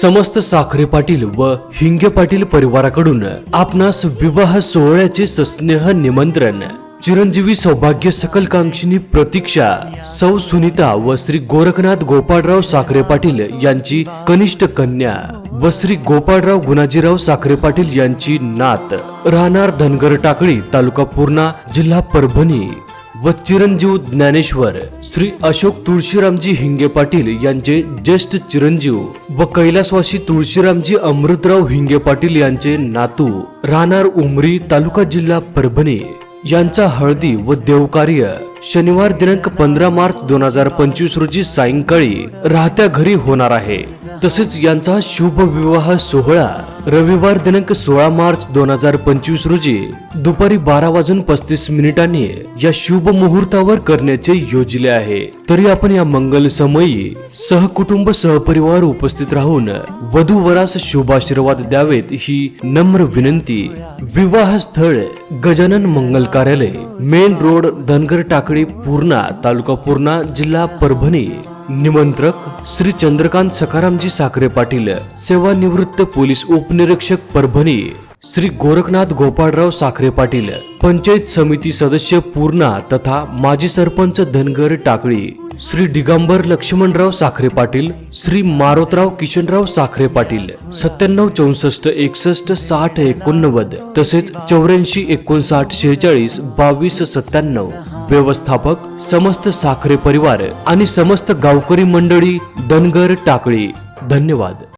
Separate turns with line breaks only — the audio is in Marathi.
समस्त साखरे पाटील व हिंगे पाटील परिवाराकडून आपणास विवाह सोहळ्याचे सस्नेह निमंत्रण. चिरंजीवी सौभाग्य सकलकांक्षिणी प्रतीक्षा सौ सुनीता व श्री गोरखनाथ गोपाळराव साखरे पाटील यांची कनिष्ठ कन्या व श्री गोपाळराव गुणाजीराव साखरे पाटील यांची नात. राहणार धनगर टाकळी तालुका पूर्णा जिल्हा परभणी. व चिरंजीव ज्ञानेश्वर श्री अशोक तुळशीरामजी हिंगे पाटील यांचे ज्येष्ठ चिरंजीव व कैलासवासी तुळशीरामजी अमृतराव हिंगे पाटील यांचे नातू राहणार उमरी तालुका जिल्हा परभणी. यांचा हळदी व देवकार्य शनिवार दिनांक पंधरा मार्च दोन हजार पंचवीस रोजी सायंकाळी राहत्या घरी होणार आहे. तसेच यांचा शुभ विवाह सोहळा रविवार दिनांक सोळा मार्च दोन हजार पंचवीस रोजी दुपारी बारा वाजून पस्तीस मिनिटांनी या शुभ मुहूर्तावर करण्याचे योजले आहे. तरी आपण या मंगल समयी सहकुटुंब सहपरिवार उपस्थित राहून वधूवरास शुभाशीर्वाद द्यावेत ही नम्र विनंती विवाह स्थळ गजानन मंगल कार्यालय मेन रोड धनगर टाकळी पूर्णा तालुका पूर्णा जिल्हा परभणी. निमंत्रक श्री चंद्रकांत सखारामजी साखरे पाटील सेवानिवृत्त पोलीस उपनिरीक्षक परभणी श्री गोरखनाथ गोपाळराव साखरे पाटील पंचायत समिती सदस्य पूर्णा तथा माजी सरपंच धनगर टाकळी श्री दिगंबर लक्ष्मणराव साखरे पाटील श्री मारोतराव किशनराव साखरे पाटील सत्त्याण्णव चौसष्ट एकसष्ट साठ एकोणनव्वद तसेच चौऱ्याऐंशी एकोणसाठ शेहेचाळीस बावीस सत्त्याण्णव. व्यवस्थापक समस्त साखरे परिवार आणि समस्त गावकरी मंडळी धनगर टाकळी. धन्यवाद.